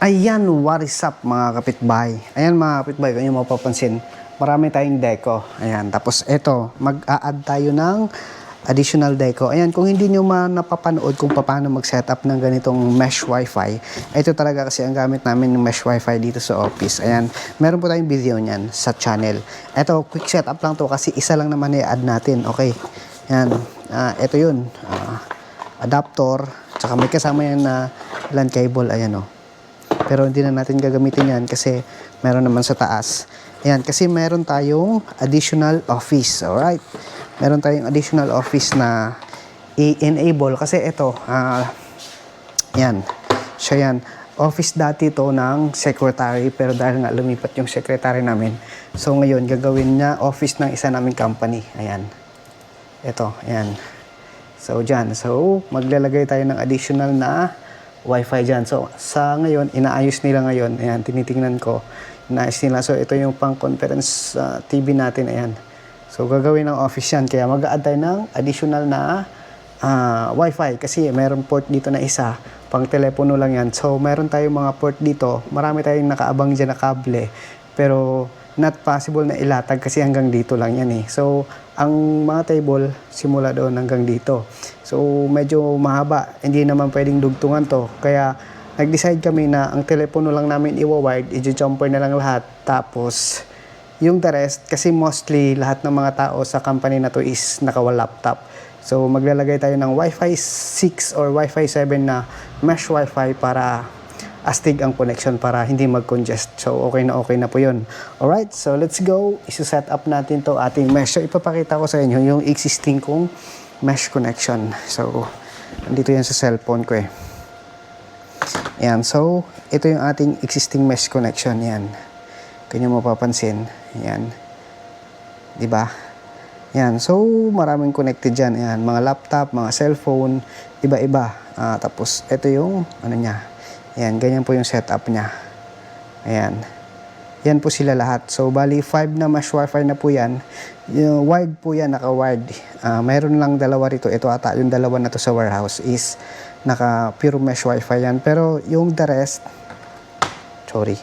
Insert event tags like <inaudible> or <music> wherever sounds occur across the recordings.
Ayan, what is up mga kapitbahay? Ayan mga kapitbahay, kung inyo mapapansin, marami tayong deco. Ayan, tapos ito, mag-a-add tayo ng additional deco. Ayan, kung hindi nyo man napapanood kung paano mag-setup ng ganitong mesh wifi, ito talaga kasi ang gamit namin ng mesh wifi dito sa office. Ayan, meron po tayong video niyan sa channel. Ito, quick setup lang to kasi isa lang naman i-add natin. Okay, ayan, ah, ito yun. Ah, adapter, tsaka may kasama yan na LAN cable, ayan o. Pero hindi na natin gagamitin yan kasi meron naman sa taas. Ayan, kasi meron tayong additional office. Alright? Meron tayong additional office na i-enable kasi ito, ah, yan, siya yan. Office dati to ng secretary pero dahil nga lumipat yung secretary namin, so ngayon gagawin niya office ng isa naming company. Ayan. Ito, ayan. So, dyan. So, maglalagay tayo ng additional na wifi dyan. So, sa ngayon, inaayos nila ngayon. Ayan, tinitingnan ko. Inaayos nila. So, ito yung pang-conference uh, TV natin. Ayan. So, gagawin ng office yan. Kaya mag-add tayo ng additional na ah, wifi. Kasi mayroon port dito na isa. Pang telepono lang yan. So, meron tayong mga port dito. Marami tayong nakaabang dyan na kable. Pero, not possible na ilatag kasi hanggang dito lang yan eh. So, ang mga table, simula doon hanggang dito. So, medyo mahaba. Hindi naman pwedeng dugtungan to. Kaya, nag-decide kami na ang telepono lang namin iwa-wired, i-jumper na lang lahat. Tapos, yung the rest, kasi mostly lahat ng mga tao sa company na to is nakawa-laptop. So, maglalagay tayo ng Wi-Fi 6 or Wi-Fi 7 na mesh Wi-Fi para astig ang connection para hindi mag-congest. So, okay na okay na po yun. Alright, so let's go. Isa-set up natin to ating mesh. So, ipapakita ko sa inyo yung existing kong mesh connection. So, andito yan sa cellphone ko eh. Yan, so, ito yung ating existing mesh connection. Yan. Kanya mapapansin. Yan. Ba? Yan. So, maraming connected dyan. Yan. Mga laptop, mga cellphone, iba-iba. Ah, tapos, ito yung, ano niya. Yan. Ganyan po yung setup niya. Ayan. Yan po sila lahat. So, bali, 5 na mesh wifi na po yan. Yung wired po yan, naka-wired. Ah, mayroon lang dalawa rito. Ito ata, yung dalawa na to sa warehouse is naka pure mesh wifi yan. Pero yung the rest, sorry.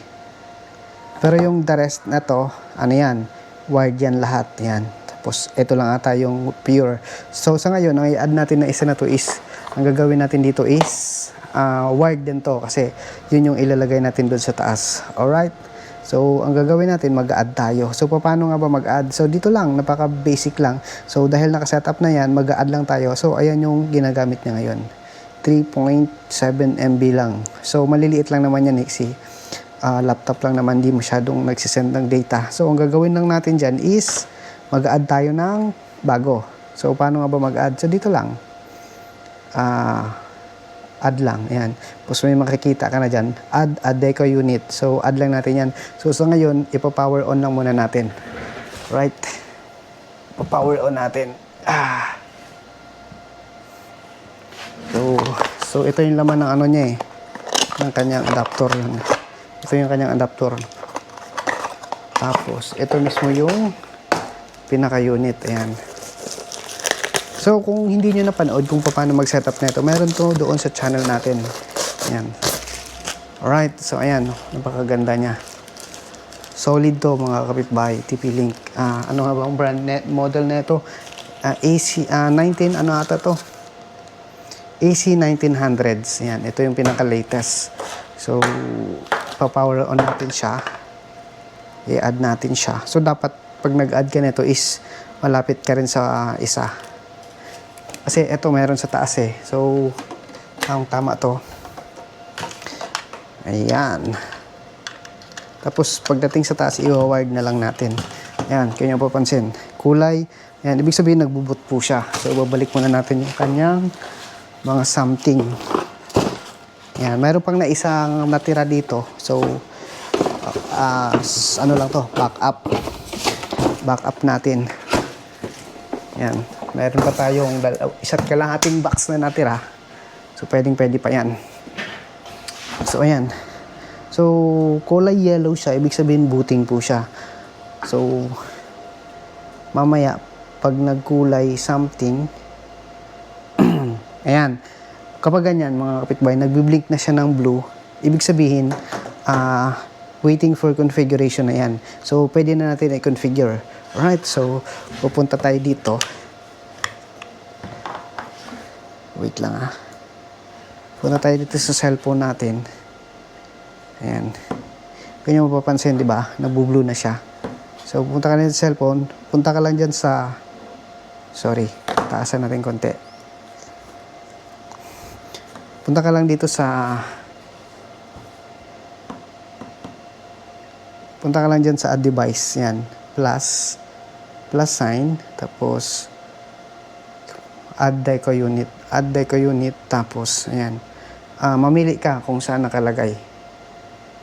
Pero yung the rest na to, ano yan, wired yan lahat. Yan. Tapos, ito lang ata yung pure. So, sa ngayon, ang i-add natin na isa na to is, ang gagawin natin dito is, ah, wired din to. Kasi, yun yung ilalagay natin doon sa taas. Alright? So, ang gagawin natin, mag-add tayo. So, paano nga ba mag-add? So, dito lang, napaka-basic lang. So, dahil nakasetup na yan, mag-add lang tayo. So, ayan yung ginagamit niya ngayon. 3.7 MB lang. So, maliliit lang naman yan, Nixie ah, laptop lang naman, di masyadong nagsisend ng data. So, ang gagawin lang natin dyan is mag-add tayo ng bago. So, paano nga ba mag-add? So, dito lang. Ah, add lang. Ayan. Tapos may makikita ka na dyan. Add a deco unit. So, add lang natin yan. So, sa ngayon, ipa-power on lang muna natin. Right? Pa-power on natin. Ah. So, so ito yung laman ng ano niya eh. Ng kanyang adapter. Ito yung kanyang adapter. Tapos, ito mismo yung pinaka-unit. Ayan. So, kung hindi nyo napanood kung paano mag-setup na ito, meron to doon sa channel natin. Ayan. Alright. So, ayan. Napakaganda niya. Solid to mga kapitbahay. TP-Link. Ah, ano nga ba ang brand net model na ito? Ah, AC ah, 19, ano ata to? AC 1900s. Yan, ito yung pinaka-latest. So, pa-power on natin siya. I-add natin siya. So, dapat pag nag-add ka nito is malapit ka rin sa ah, isa. Kasi ito meron sa taas eh. So, tamang tama to. Ayan. Tapos, pagdating sa taas, i-wired na lang natin. Ayan, kaya nyo papansin. Kulay. Ayan, ibig sabihin, nagbubot po siya. So, babalik muna natin yung kanyang mga something. Ayan, mayroon pang na isang natira dito. So, s- ano lang to, back up. Back up natin. Ayan, mayroon pa tayong dal- isa't kalahating box na natira. So, pwedeng pwede pa yan. So, ayan. So, kulay yellow siya. Ibig sabihin, booting po siya. So, mamaya, pag nagkulay something, <clears throat> ayan, kapag ganyan, mga kapitbahay, nagbiblink na siya ng blue, Ibig sabihin, ah, waiting for configuration na yan. So, pwede na natin i-configure. Alright, so, pupunta tayo dito. Wait lang ah. Punta tayo dito sa cellphone natin. Ayan. Kung nyo mapapansin, di ba? Nagbo-blue na siya. So, punta ka na sa cellphone. Punta ka lang dyan sa... Sorry. Taasan natin konti. Punta ka lang dito sa... Punta ka lang dyan sa add device. Yan. Plus. Plus sign. Tapos, add deco unit. Add deco unit. Tapos, ayan. Ah, mamili ka kung saan nakalagay.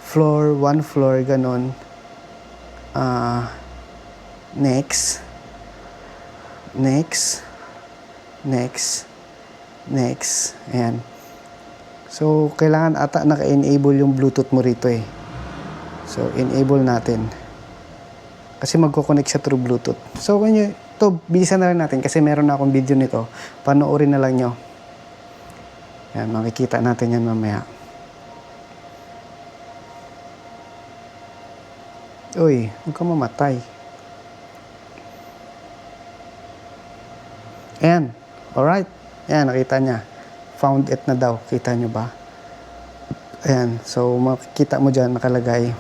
Floor, one floor, ganon. Ah, next. Next. Next. Next. Ayan. So, kailangan ata naka-enable yung Bluetooth mo rito eh. So, enable natin. Kasi magkoconnect siya through Bluetooth. So, kung ito, bilisan na lang natin kasi meron na akong video nito. Panoorin na lang nyo. Yan, makikita natin yan mamaya. Uy, huwag ka mamatay. Ayan. Alright. Ayan, nakita niya. Found it na daw. Kita nyo ba? Ayan. So, makikita mo dyan nakalagay.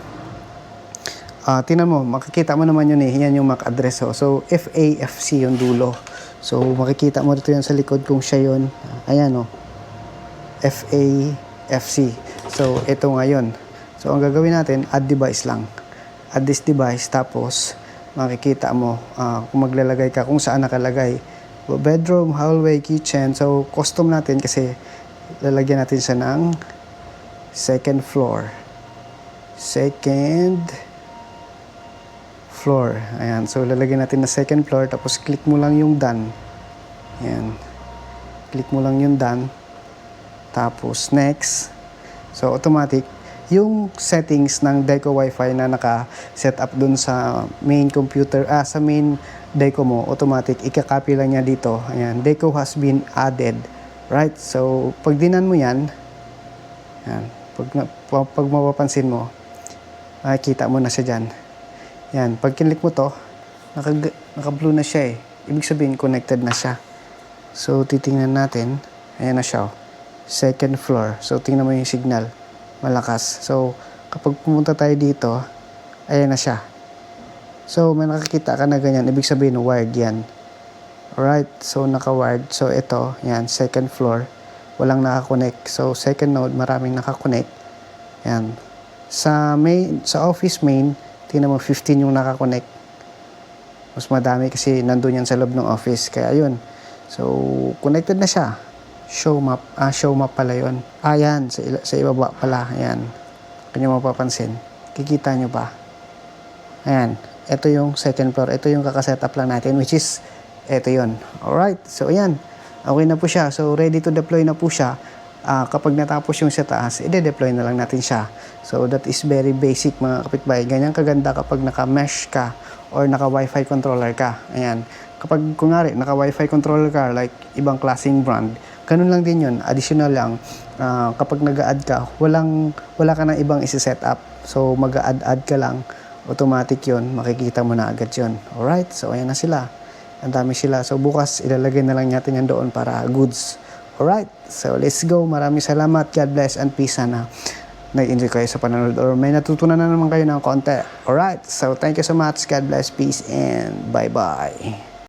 Ah, tingnan mo, makikita mo naman yun eh. Yan yung MAC address. Oh. So, FAFC yung dulo. So, makikita mo dito yan sa likod kung siya yun. Ayan oh. FAFC. So, ito ngayon. So, ang gagawin natin, add device lang. Add this device, tapos makikita mo ah, kung maglalagay ka, kung saan nakalagay. Bedroom, hallway, kitchen. So, custom natin kasi lalagyan natin siya ng second floor. Second floor. Ayan. So, lalagyan natin na second floor. Tapos, click mo lang yung done. Ayan. Click mo lang yung done. Tapos, next. So, automatic. Yung settings ng Deco Wi-Fi na naka-set up dun sa main computer, ah, sa main Deco mo, automatic, ikakopy lang niya dito. Ayan. Deco has been added. Right? So, pag dinan mo yan, ayan. Pag, pag mapapansin mo, makikita mo na siya dyan. Yan, pag kinlik mo to, naka, naka-blue na siya eh. Ibig sabihin, connected na siya. So, titingnan natin. Ayan na siya. oh. Second floor. So, tingnan mo yung signal. Malakas. So, kapag pumunta tayo dito, ayan na siya. So, may nakakita ka na ganyan. Ibig sabihin, wired yan. Alright. So, naka-wired. So, ito, yan, second floor. Walang nakakonect. So, second node, maraming nakakonect. Yan. Sa main, sa office main, tingnan mo 15 yung nakakonect. Mas madami kasi nandun yan sa loob ng office. Kaya yun. So, connected na siya. Show map. Ah, show map pala yun. Ah, yan. Sa, sa ibaba pala. Ayan. Kanya mapapansin. Kikita nyo ba? Ayan. Ito yung second floor. Ito yung kakasetup lang natin which is ito yun. Alright. So, ayan. Okay na po siya. So, ready to deploy na po siya. Ah, kapag natapos yung sa taas, ide-deploy na lang natin siya. So, that is very basic mga kapitbahay. Ganyan kaganda kapag naka-mesh ka or naka-wifi controller ka. Ayan. Kapag, kunwari, naka-wifi controller ka, like ibang klaseng brand, ganun lang din yun. Additional lang, ah, kapag nag-add ka, walang, wala ka nang ibang isi-set up. So, mag-add-add ka lang, automatic yun, makikita mo na agad yun. Alright, so ayan na sila. Ang dami sila. So, bukas, ilalagay na lang natin yan doon para goods. Alright, so let's go. Maraming salamat. God bless and peace sana nag-enjoy kayo sa panonood or may natutunan na naman kayo ng konti. Alright, so thank you so much. God bless, peace, and bye-bye.